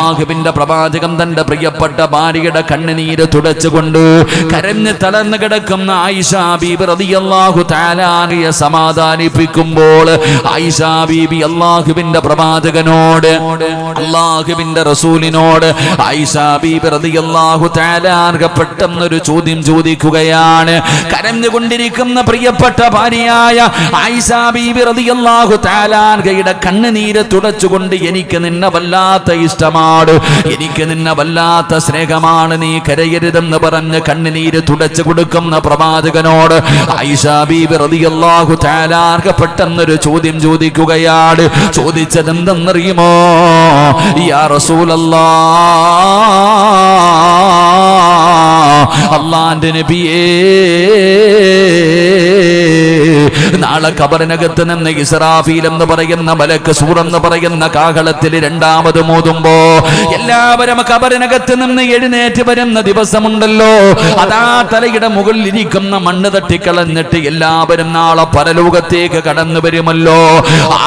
അള്ളാഹുവിന്റെ പ്രവാചകം തന്റെ പ്രിയപ്പെട്ട ഭാര്യയുടെ കണ്ണുനീര് തുടച്ചുകൊണ്ട് കരഞ്ഞ് തളർന്നു കിടക്കുന്ന ആയിഷാ ബീബി റളിയല്ലാഹു തആലായെ സമാധാനിപ്പിക്കുമ്പോൾ ആയിഷാ ബീബി അള്ളാഹുവിന്റെ പ്രവാചകനോട് അള്ളാഹുവിന്റെ റസൂലിനോട് ആയിഷാ ബീബി റളിയല്ലാഹു തആലാർക പെട്ടെന്നൊരു ചോദ്യം ചോദിക്കുകയാണ്. കരഞ്ഞുകൊണ്ടിരിക്കുന്ന പ്രിയപ്പെട്ട ഭാര്യയായ ആയിഷാ ബീബി റളിയല്ലാഹു തആലാർകയുടെ കണ്ണുനീര് തുടച്ചുകൊണ്ട് എനിക്ക് നിന്നെ വല്ലാത്ത ഇഷ്ടമാണ് എനിക്ക് നിന്നെ വല്ലാത്ത സ്നേഹമാണ്. നീ കരയരുതെന്ന് പറഞ്ഞ് കണ്ണുനീര് തുടച്ചു കൊടുക്കുന്ന പ്രവാചകനോട് പെട്ടെന്നൊരു ചോദ്യം ചോദിക്കുകയാണ്. ചോദിച്ചത് എന്തെന്നറിയുമോ യാ റസൂലല്ലാ. അള്ളാന്റെ നബിയേ. നാളെ കബറിനകത്ത് നിന്ന് ഇസ്രാഫീൽ എന്ന് പറയുന്ന മലക്ക് സൂർ എന്ന് പറയുന്ന കാഹളത്തിൽ രണ്ടാമത് മോതുമ്പോ എല്ലാവരും കബറിനകത്ത് നിന്ന് എഴുന്നേറ്റ് വരുന്ന ദിവസമുണ്ടല്ലോ. അതാ തലയുടെ മുകളിൽ ഇരിക്കുന്ന മണ്ണ് തട്ടിക്കളഞ്ഞിട്ട് എല്ലാവരും നാളെ പരലോകത്തേക്ക് കടന്നു വരുമല്ലോ.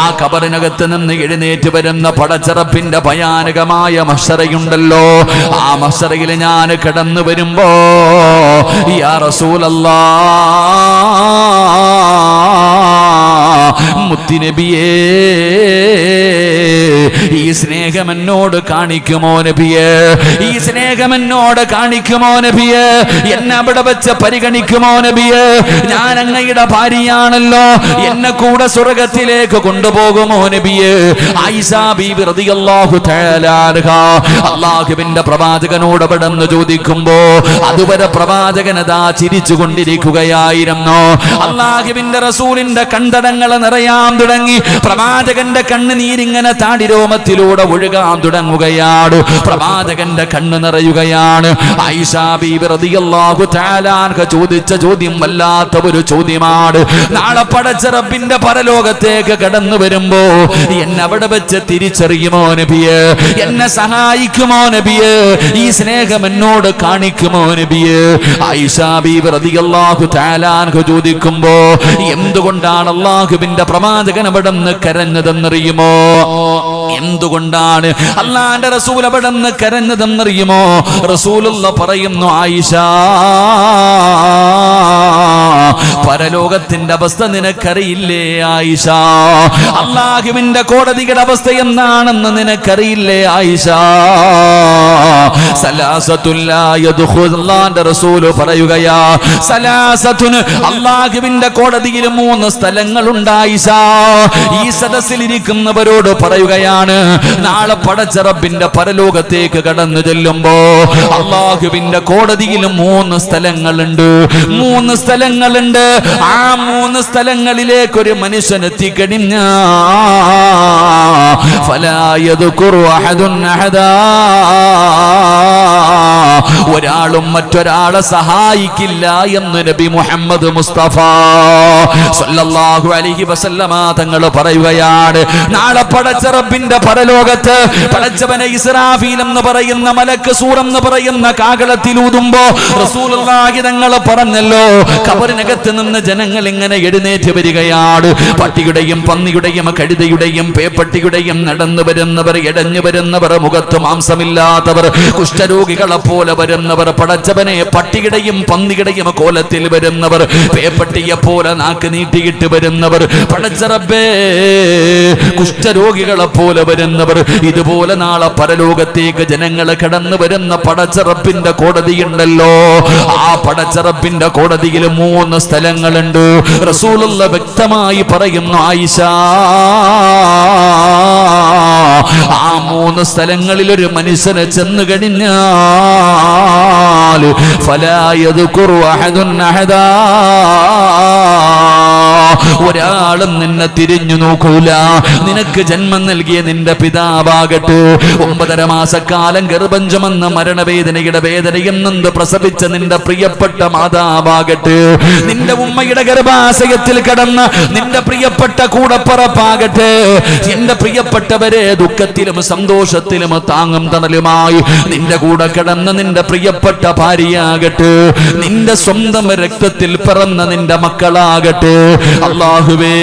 ആ കബറിനകത്ത് നിന്ന് എഴുന്നേറ്റ് വരുന്ന പടച്ചറപ്പിന്റെ ഭയാനകമായ മഷറയുണ്ടല്ലോ ആ മഷറയിൽ ഞാൻ കടന്നു വരുമ്പോ യാ റസൂലല്ലാ മുത്തിനബിയേ സ്നേഹം എന്നോട് കാണിക്കുമോ നബിയെ? ഈ സ്നേഹം എന്നോട് കാണിക്കുമോ നബിയെ? എന്നെ അവിടെ വെച്ച് പരിഗണിക്കുമോ നബിയെ? ഞാൻ അങ്ങയുടെ ഭാര്യയാണല്ലോ. എന്നെ കൂടെ സ്വർഗത്തിലേക്ക് കൊണ്ടുപോകുമോ നബിയെ? അള്ളാഹുവിന്റെ പ്രവാചകനോട് പെടുന്നു ചോദിക്കുമ്പോ അതുവരെ പ്രവാചകനതാ ചിരിച്ചു കൊണ്ടിരിക്കുകയായിരുന്നു. അള്ളാഹുവിന്റെ റസൂലിന്റെ കണ്ടടങ്ങൾ നിറയാൻ തുടങ്ങി. പ്രവാചകന്റെ കണ്ണുനീരിങ്ങനെ താടിരോമത്തിലൂടെ ഒഴുകാൻ തുടങ്ങുകയാണ്. പ്രവാചകന്റെ കണ്ണ് നിറയുകയാണ്. ചോദിച്ച ചോദ്യം വല്ലാത്ത ഒരു ചോദ്യമാണ്. നാളെ പടച്ച റബ്ബിന്റെ പരലോകത്തേക്ക് കടന്നു വരുമ്പോ എന്നവിടെ വെച്ച് തിരിച്ചറിയുമോ നബിയെ? എന്നെ സഹായിക്കുമോ നബിയെ? ഈ സ്നേഹം എന്നോട് കാണിക്കുമോ നബിയെ? ആയിഷാ താലാൻഹു ചോദിക്കുമ്പോ എന്തുകൊണ്ടാണ് അള്ളാഹുബിന്റെ പ്രവാചകൻ അവിടെ നിന്ന് കരഞ്ഞതെന്നറിയുമോ? എന്തുകൊണ്ടാണ്? അള്ളാന്റെ റസൂൽ അവിടെ നിന്ന് കരഞ്ഞതെന്നറിയുമോ? റസൂലുള്ള പറയുന്നു ആയിഷ പരലോകത്തിന്റെ അവസ്ഥ നിനക്കറിയില്ലേ ആയിഷ? അള്ളാഹുവിന്റെ കോടതിയുടെ അവസ്ഥ എന്താണെന്ന് നിനക്കറിയില്ലേ ആയിഷ? റസൂൽ പറയുകയാ സലാസത്തുന് അള്ളാഹുവിന്റെ കോടതിയിൽ മൂന്ന് സ്ഥലങ്ങളുണ്ട് ആയിഷ. ഈ സദസ്സിൽ ഇരിക്കുന്നവരോട് നാളെ പടച്ചറബിന്റെ പരലോകത്തേക്ക് കടന്നു ചെല്ലുമ്പോ അള്ളാഹുവിന്റെ കോടതിയിൽ മൂന്ന് സ്ഥലങ്ങളുണ്ട്. മൂന്ന് സ്ഥലങ്ങളുണ്ട്. ആ മൂന്ന് സ്ഥലങ്ങളിലേക്ക് ഒരു മനുഷ്യൻ എത്തിക്കഴിഞ്ഞ ഒരാളും മറ്റൊരാളെ സഹായിക്കില്ല എന്ന് നബി മുഹമ്മദ് മുസ്തഫ സല്ലല്ലാഹു അലൈഹി വസല്ലമ തങ്ങൾ പറയുകയാണ്. നാളെ പടച്ച റബ്ബിന്റെ പരലോകത്ത് പടച്ചവനെ ഇസ്രാഫീൽ എന്ന് പറയുന്ന മലക്ക് സൂറെന്ന് പറയുന്ന കാകളത്തിലൂതുമ്പോ റസൂലുള്ളാഹി തങ്ങൾ പറഞ്ഞല്ലോ കബറിനകത്ത് നിന്ന് ജനങ്ങൾ ഇങ്ങനെ എഴുന്നേറ്റ് വരികയാണ്. പട്ടിയുടെയും പന്നിയുടെയും കഴുതയുടെയും പേപ്പട്ടിയുടെയും നടന്നു വരുന്നവർ ഇടഞ്ഞു വരുന്നവർ മുഖത്ത് മാംസമില്ലാത്തവർ കുഷ്ഠരോഗികളെ പോലെ വരുന്നവർ പടച്ചവനെ പട്ടിയുടെയും പന്നിയുടെയും കോലത്തിൽ വരുന്നവർ പേപ്പട്ടിയെ പോലെ നാക്ക് നീട്ടിയിട്ട് വരുന്നവർ പടച്ചറബേ കുഷ്ഠരോഗികളെ പോലെ വരുന്നവർ ഇതുപോലെ നാളെ പരലോകത്തേക്ക് ജനങ്ങൾ കടന്നു വരുന്ന പടച്ചറപ്പിന്റെ കോടതിയുണ്ടല്ലോ. ആ പടച്ചറപ്പിന്റെ കോടതിയിൽ മൂന്ന് സ്ഥലങ്ങളുണ്ട്. റസൂലുള്ള വ്യക്തമായി പറയുന്നു ആയിഷ ആ മൂന്ന് സ്ഥലങ്ങളിൽ ഒരു മനുഷ്യനെ ചെന്നു കഴിഞ്ഞാൽ ഫലായത് ഒരാളും നിന്നെ തിരിഞ്ഞു നോക്കൂല. നിനക്ക് ജന്മം നൽകിയ നിന്റെ പിതാവാകട്ടെ. ഒമ്പതര മാസക്കാലം ഗർഭം മരണവേദനയുടെ വേദനയും പ്രസവിച്ച നിന്റെ പ്രിയപ്പെട്ട മാതാവാകട്ടെ. നിന്റെ ഉമ്മയുടെ ഗർഭാശയത്തിൽ കടന്ന നിന്റെ പ്രിയപ്പെട്ട കൂടപ്പറപ്പാകട്ടെ. എന്റെ പ്രിയപ്പെട്ടവരെ ദുഃഖത്തിലും സന്തോഷത്തിലും താങ്ങും തണലുമായി നിന്റെ കൂടെ കിടന്ന നിന്റെ പ്രിയപ്പെട്ട ഭാര്യയാകട്ടെ. നിന്റെ സ്വന്തം രക്തത്തിൽ പിറന്ന നിന്റെ മക്കളാകട്ടെ. അള്ളാഹുവേ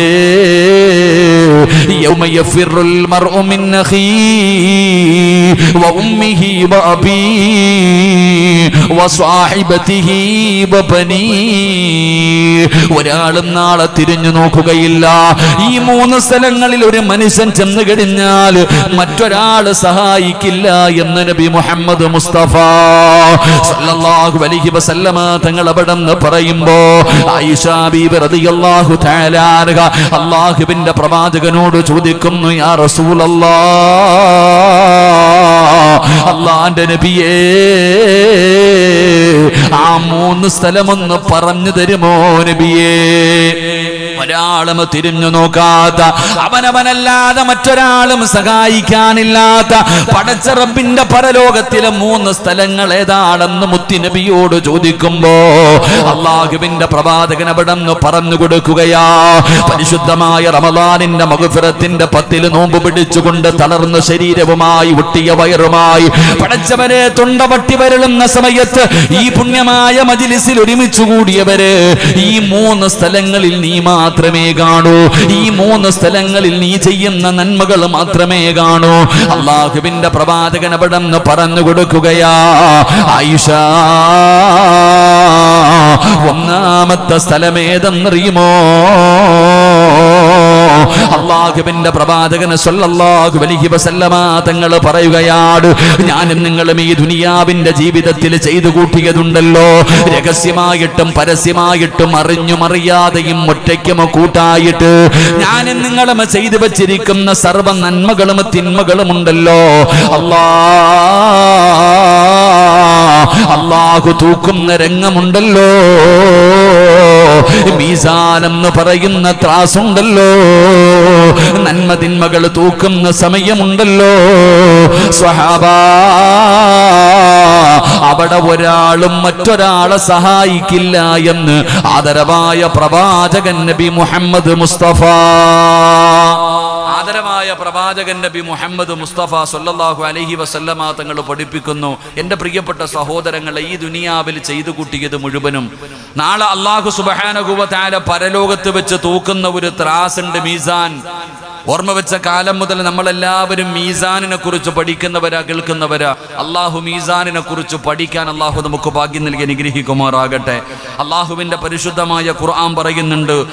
ഒരാളും നാളെ തിരിഞ്ഞു നോക്കുകയില്ല. ഈ മൂന്ന് സ്ഥലങ്ങളിൽ ഒരു മനുഷ്യൻ ചെന്ന് കഴിഞ്ഞാൽ മറ്റൊരാൾ സഹായിക്കില്ല എന്ന് നബി മുഹമ്മദ് മുസ്തഫ സല്ലല്ലാഹു അലൈഹി വസല്ലമ തങ്ങൾ അവിടെ നിന്ന് പറയുമ്പോ ആയിഷ ബീബി റളിയല്ലാഹു തആല അല്ലാഹുവിന്റെ പ്രവാചകനോട് ചോദിക്കുന്നു യാ റസൂലല്ലാഹ് അല്ലാഹുവിന്റെ നബിയേ ആ മൂന്ന് സ്ഥലമൊന്ന് പറഞ്ഞു തരുമോ നബിയേ? ഒരാളും തിരിഞ്ഞു നോക്കാത്ത അവനവനല്ലാതെ മറ്റൊരാളും സഹായിക്കാനില്ലാത്ത പടച്ചറപ്പിന്റെ പരലോകത്തിലെ മൂന്ന് സ്ഥലങ്ങൾ ഏതാണെന്ന് മുത്തിനബിയോട് ചോദിക്കുമ്പോ അള്ളാഹുവിന്റെ പ്രവാചകൻ അവിടെ നിന്ന് പറഞ്ഞു കൊടുക്കുകയാ. പരിശുദ്ധമായ റമദാനിന്റെ മകുഫിറത്തിന്റെ പത്തിൽ നോമ്പ് പിടിച്ചുകൊണ്ട് തളർന്ന ശരീരവുമായി ഒട്ടിയ വയറുമായി പടച്ചവരെ തൊണ്ടപട്ടി വരളുന്ന സമയത്ത് ഈ പുണ്യമായ മജിലിസിൽ ഒരുമിച്ചു കൂടിയവര് ഈ മൂന്ന് സ്ഥലങ്ങളിൽ നീ മാത്രമേ കാണൂ. ഈ മൂന്ന് സ്ഥലങ്ങളിൽ നീ ചെയ്യുന്ന നന്മകൾ മാത്രമേ കാണൂ. അള്ളാഹുവിന്റെ പ്രവാചകൻ അവിടെ പറഞ്ഞു കൊടുക്കുകയാ ആയിഷ ഒന്നാമത്തെ സ്ഥലമേതെന്നറിയുമോ? അള്ളാഹുവിന്റെ പ്രവാചകന് സല്ലല്ലാഹു അലൈഹി വസല്ലമ തങ്ങൾ പറയുകയാണ് ഞാനും നിങ്ങളും ഈ ദുനിയാവിന്റെ ജീവിതത്തിൽ ചെയ്തു കൂട്ടിയതുണ്ടല്ലോ. രഹസ്യമായിട്ടും പരസ്യമായിട്ടും അറിഞ്ഞും അറിയാതെയും ഒറ്റയ്ക്കും കൂട്ടായിട്ട് ഞാനും നിങ്ങളും ചെയ്തു വച്ചിരിക്കുന്ന സർവ നന്മകളും തിന്മകളും ഉണ്ടല്ലോ അല്ലാ അള്ളാഹു തൂക്കുന്ന രംഗമുണ്ടല്ലോ മീസാനെന്ന് പറയുന്ന ത്രാസുണ്ടല്ലോ. നന്മ തിന്മകൾ തൂക്കുന്ന സമയമുണ്ടല്ലോ. സ്വഹാബ അവിടെ ഒരാളും മറ്റൊരാളെ സഹായിക്കില്ല എന്ന് ആദരവായ പ്രവാചകൻ നബി മുഹമ്മദ് മുസ്തഫ. ആദരവായ പ്രവാചകൻ നബി മുഹമ്മദ് മുസ്തഫ സല്ലല്ലാഹു അലഹി വസല്ലമ തങ്ങൾ പഠിപ്പിക്കുന്നു. എന്റെ പ്രിയപ്പെട്ട സഹോദരങ്ങളെ ഈ ദുനിയാവിൽ ചെയ്തു കൂട്ടിയത് മുഴുവനും നാളെ അള്ളാഹു സുബഹാനഹുവ താര പരലോകത്ത് വെച്ച് തൂക്കുന്ന ഒരു ത്രാസുണ്ട് മീസാൻ. ഓർമ്മ വെച്ച കാലം മുതൽ നമ്മളെല്ലാവരും മീസാനിനെ കുറിച്ച് പഠിക്കുന്നവരാ കേൾക്കുന്നവരാ. അള്ളാഹു മീസാനിനെ കുറിച്ച് പഠിക്കാൻ അള്ളാഹു നമുക്ക് ഭാഗ്യം നൽകി അനുഗ്രഹിക്കുമാറാകട്ടെ. അള്ളാഹുവിന്റെ പരിശുദ്ധമായ ഖുർആൻ പറയുന്നുണ്ട്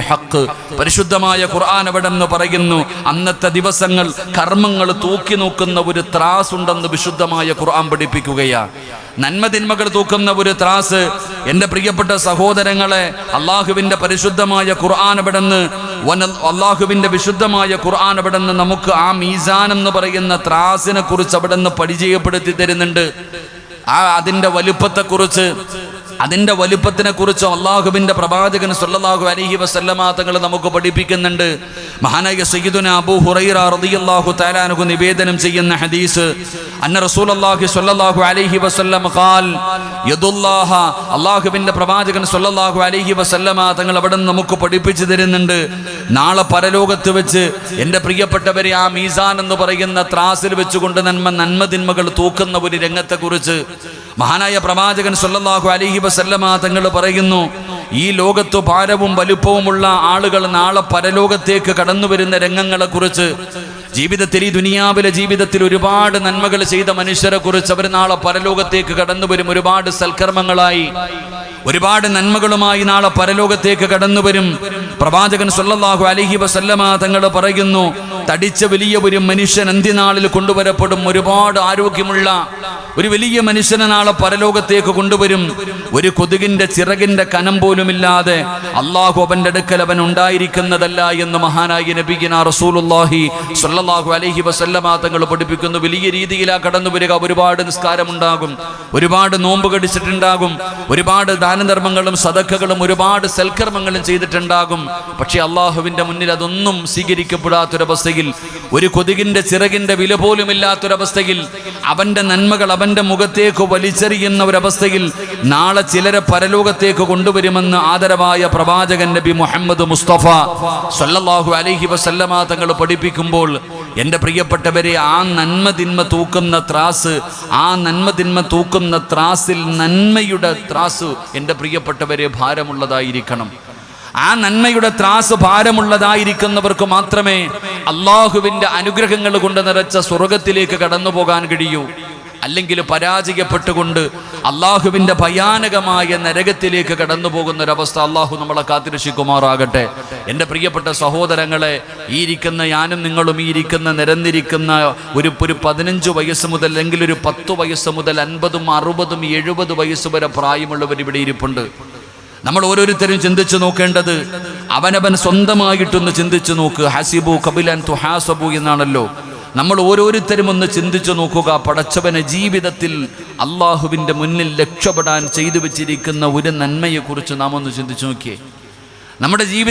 ഹഖ്. പരിശുദ്ധമായ ഖുർആൻ അവിടെ നിന്ന് പറയുന്നു? അന്നത്തെ ദിവസങ്ങൾ കർമ്മങ്ങൾ തൂക്കി നോക്കുന്ന ഒരു ത്രാസ് ഉണ്ടെന്ന് വിശുദ്ധമായ ഖുർആൻ പഠിപ്പിക്കുകയാ. നന്മ തിന്മകൾ തൂക്കുന്ന ഒരു ത്രാസ്. എന്റെ പ്രിയപ്പെട്ട സഹോദരങ്ങളെ അള്ളാഹുവിന്റെ പരിശുദ്ധമായ ഖുർആൻ അവിടെ വന- അള്ളാഹുവിന്റെ വിശുദ്ധമായ ഖുർആൻ അവിടെ നിന്ന് നമുക്ക് ആ മീസാൻ എന്ന് പറയുന്ന ത്രാസിനെ കുറിച്ച് അവിടെ നിന്ന് പരിചയപ്പെടുത്തി തരുന്നുണ്ട്. ആ അതിന്റെ വലുപ്പത്തെക്കുറിച്ച് അതിന്റെ വലുപ്പത്തിനെ കുറിച്ച് അള്ളാഹുബിന്റെ പ്രവാചകൻ സല്ലാഹു അലഹി വസല്ലമ തങ്ങൾ നമുക്ക് പഠിപ്പിക്കുന്നുണ്ട്. മഹാനായ സയ്യിദുന അബു ഹുറൈറ റളിയല്ലാഹു തആലാനഹു നിവേദനം ചെയ്യുന്ന ഹദീസ് അന്ന റസൂലുള്ളാഹി സ്വല്ലല്ലാഹു അലൈഹി വസല്ലം ഖാൽ യദുല്ലാഹ അള്ളാഹുവിന്റെ പ്രവാചകൻ സല്ലല്ലാഹു അലൈഹി വസല്ലമ തങ്ങൾ നിന്ന് നമുക്ക് പഠിപ്പിച്ചു തരുന്നുണ്ട്. നാളെ പരലോകത്ത് വെച്ച് എന്റെ പ്രിയപ്പെട്ടവരെ ആ മീസാൻ എന്ന് പറയുന്ന ത്രാസിൽ വെച്ചുകൊണ്ട് നന്മ നന്മതിന്മകൾ തൂക്കുന്ന ഒരു രംഗത്തെക്കുറിച്ച് മഹാനായ പ്രവാചകൻ സല്ലല്ലാഹു അലൈഹി വസല്ലമ തങ്ങൾ പറയുന്നു ഈ ലോകത്ത് ഭാരവും വലുപ്പവുമുള്ള ആളുകൾ നാളെ പരലോകത്തേക്ക് കടന്നു വരുന്ന രംഗങ്ങളെ കുറിച്ച് ജീവിതത്തിൽ ഈ ദുനിയാവിലെ ജീവിതത്തിൽ ഒരുപാട് നന്മകൾ ചെയ്ത മനുഷ്യരെ കുറിച്ച് അവർ നാളെ പരലോകത്തേക്ക് കടന്നു വരും ഒരുപാട് സൽക്കർമ്മങ്ങളായി. ഒരുപാട് നന്മകളുമായി നാളെ പരലോകത്തേക്ക് കടന്നു വരും പ്രവാചകൻ സല്ലല്ലാഹു അലഹി വസല്ലമ തങ്ങൾ പറയുന്നു തടിച്ച വലിയ ഒരു മനുഷ്യൻ അന്ത്യനാളിൽ കൊണ്ടുവരപ്പെടും. ഒരുപാട് ആരോഗ്യമുള്ള ഒരു വലിയ മനുഷ്യനെ നാളെ പരലോകത്തേക്ക് കൊണ്ടുവരും. ഒരു കൊതുകിന്റെ ചിറകിന്റെ കനം പോലുമില്ലാതെ അള്ളാഹു അവന്റെ അടുക്കൽ അവൻ ഉണ്ടായിരിക്കുന്നതല്ല എന്ന് മഹാനായി നബിഗിന റസൂലുള്ളാഹി സല്ലാഹു അലഹി വസല്ലമ തങ്ങൾ പഠിപ്പിക്കുന്നു. വലിയ രീതിയിലാ കടന്നു വരിക ഒരുപാട് നിസ്കാരമുണ്ടാകും. ഒരുപാട് നോമ്പ് കടിച്ചിട്ടുണ്ടാകും. ഒരുപാട് ദാനധർമ്മങ്ങളും സദക്കകളും ഒരുപാട് സൽക്കർമ്മങ്ങളും ചെയ്തിട്ടുണ്ടാകും. പക്ഷേ അള്ളാഹുവിന്റെ മുന്നിൽ അതൊന്നും സ്വീകരിക്കപ്പെടാത്തൊരവസ്ഥയിൽ ഒരു കൊതുകിന്റെ ചിറകിന്റെ വില പോലുമില്ലാത്തൊരവസ്ഥയിൽ അവന്റെ നന്മകൾ അവന്റെ മുഖത്തേക്ക് വലിച്ചെറിയുന്ന ഒരവസ്ഥയിൽ നാളെ ചിലരെ പരലോകത്തേക്ക് കൊണ്ടുവരുമെന്ന് ആദരവായ പ്രവാചകൻ നബി മുഹമ്മദ് മുസ്തഫ സല്ലല്ലാഹു അലൈഹി വസല്ലമ തങ്ങൾ പഠിപ്പിക്കുമ്പോൾ എന്റെ പ്രിയപ്പെട്ടവരെ ആ നന്മ തിന്മ തൂക്കുന്ന ത്രാസ് ആ നന്മ തിന്മ തൂക്കുന്ന ത്രാസിൽ നന്മയുടെ ത്രാസ് എന്റെ പ്രിയപ്പെട്ടവരെ ഭാരമുള്ളതായിരിക്കണം. ആ നന്മയുടെ ത്രാസ് ഭാരമുള്ളതായിരിക്കുന്നവർക്ക് മാത്രമേ അള്ളാഹുവിന്റെ അനുഗ്രഹങ്ങൾ കൊണ്ട് നിറച്ച സ്വർഗത്തിലേക്ക് കടന്നു പോകാൻ കഴിയൂ. അല്ലെങ്കിൽ പരാജയപ്പെട്ടുകൊണ്ട് അള്ളാഹുവിന്റെ ഭയാനകമായ നരകത്തിലേക്ക് കടന്നു പോകുന്ന ഒരവസ്ഥ അള്ളാഹു നമ്മളെ കാത്തിരക്ഷിക്കുമാറാകട്ടെ. എന്റെ പ്രിയപ്പെട്ട സഹോദരങ്ങളെ ഈ ഇരിക്കുന്ന ഞാനും നിങ്ങളും ഈ ഇരിക്കുന്ന നിരന്നിരിക്കുന്ന ഒരു ഒരു പതിനഞ്ച് വയസ്സ് മുതൽ അല്ലെങ്കിൽ ഒരു പത്ത് വയസ്സ് മുതൽ അൻപതും അറുപതും എഴുപത് വയസ്സ് വരെ പ്രായമുള്ളവർ ഇവിടെ ഇരിപ്പുണ്ട്. നമ്മൾ ഓരോരുത്തരും ചിന്തിച്ചു നോക്കേണ്ടത് അവനവൻ സ്വന്തമായിട്ടൊന്ന് ചിന്തിച്ചു നോക്ക്. ഹസിബു കപിലൻ തുഹാസബു എന്നാണല്ലോ. നമ്മൾ ഓരോരുത്തരും ഒന്ന് ചിന്തിച്ചു നോക്കുക. പടച്ചവന് ജീവിതത്തിൽ അള്ളാഹുവിന്റെ മുന്നിൽ രക്ഷപ്പെടാൻ ചെയ്തു വെച്ചിരിക്കുന്ന ഒരു നന്മയെക്കുറിച്ച് നാം ഒന്ന് ചിന്തിച്ചു നോക്കിയേ. നമ്മുടെ ജീവിത